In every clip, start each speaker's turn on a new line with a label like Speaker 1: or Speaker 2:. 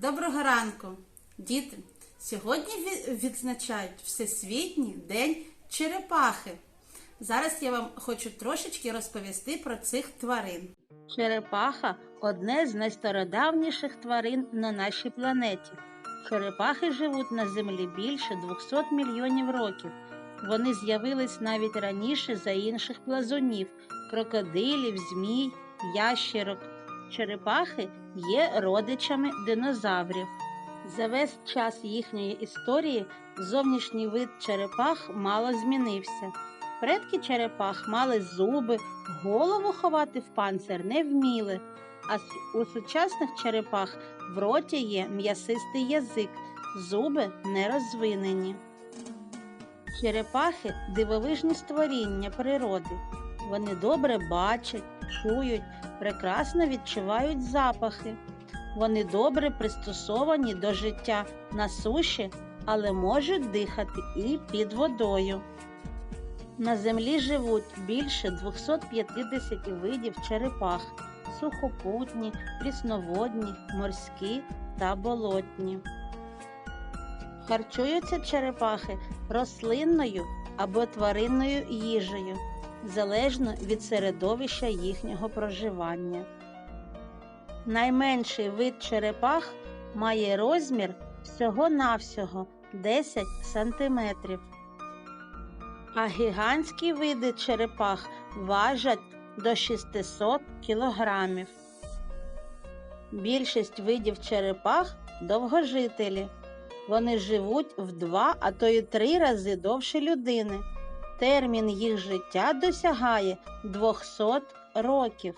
Speaker 1: Доброго ранку, діти! Сьогодні відзначають Всесвітній день черепахи. Зараз я вам хочу трошечки розповісти про цих тварин.
Speaker 2: Черепаха одне з найстародавніших тварин на нашій планеті. Черепахи живуть на землі більше 200 мільйонів років. Вони з'явились навіть раніше за інших плазунів, крокодилів, змій, ящерок. Черепахи є родичами динозаврів. За весь час їхньої історії зовнішній вид черепах мало змінився. Предки черепах мали зуби, голову ховати в панцир не вміли, а у сучасних черепах в роті є м'ясистий язик, зуби не розвинені. Черепахи дивовижні створіння природи. Вони добре бачать, чують, прекрасно відчувають запахи. Вони добре пристосовані до життя на суші, але можуть дихати і під водою. На землі живуть більше 250 видів черепах сухопутні, прісноводні, морські та болотні. Харчуються черепахи рослинною або тваринною їжею, залежно від середовища їхнього проживання. Найменший вид черепах має розмір всього-навсього 10 сантиметрів а гігантські види черепах важать до 600 кілограмів. Більшість видів черепах довгожителі. Вони живуть в два, а то й три рази довше людини. Термін їх життя досягає 200 років.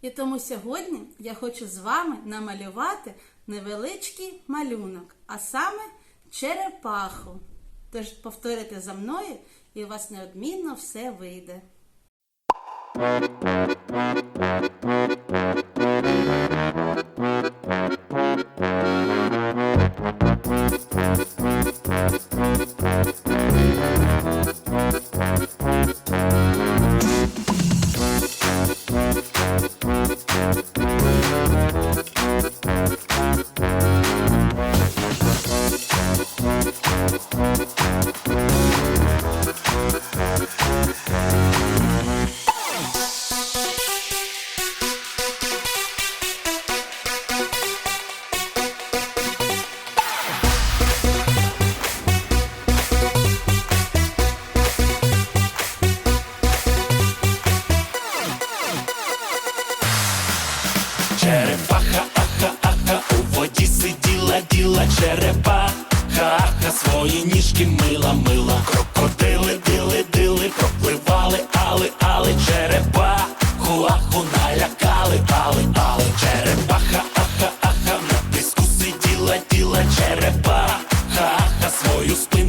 Speaker 1: І тому сьогодні я хочу з вами намалювати невеличкий малюнок, а саме черепаху. Тож повторите за мною, і у вас неодмінно все вийде.
Speaker 3: Сиділа, черепа, ха-ха, свої ніжки мила, мила, крокодили, дили, дили, пропливали, али, али, черепа, хуаху налякали, али, али, черепаха, аха, аха, на піску сиділа, діла, черепаха, аха, свою спинку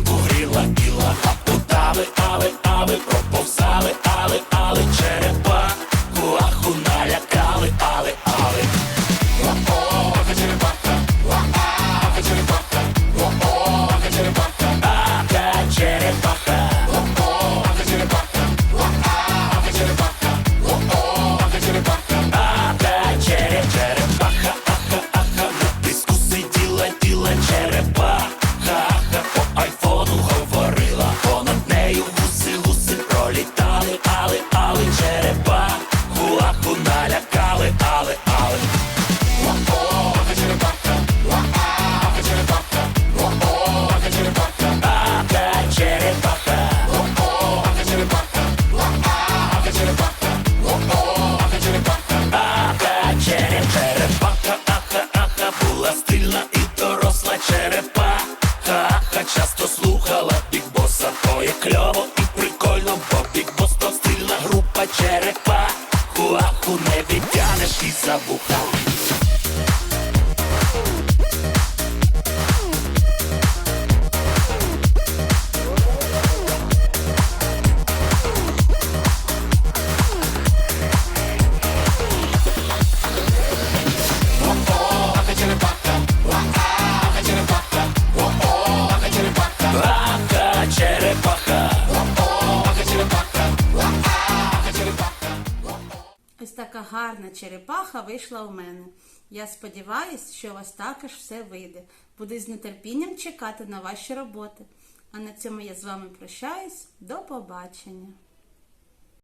Speaker 3: є кльово
Speaker 2: така гарна черепаха вийшла у мене. Я сподіваюся, що у вас також все вийде. Буду з нетерпінням чекати на ваші роботи. А на цьому я з вами прощаюсь. До побачення!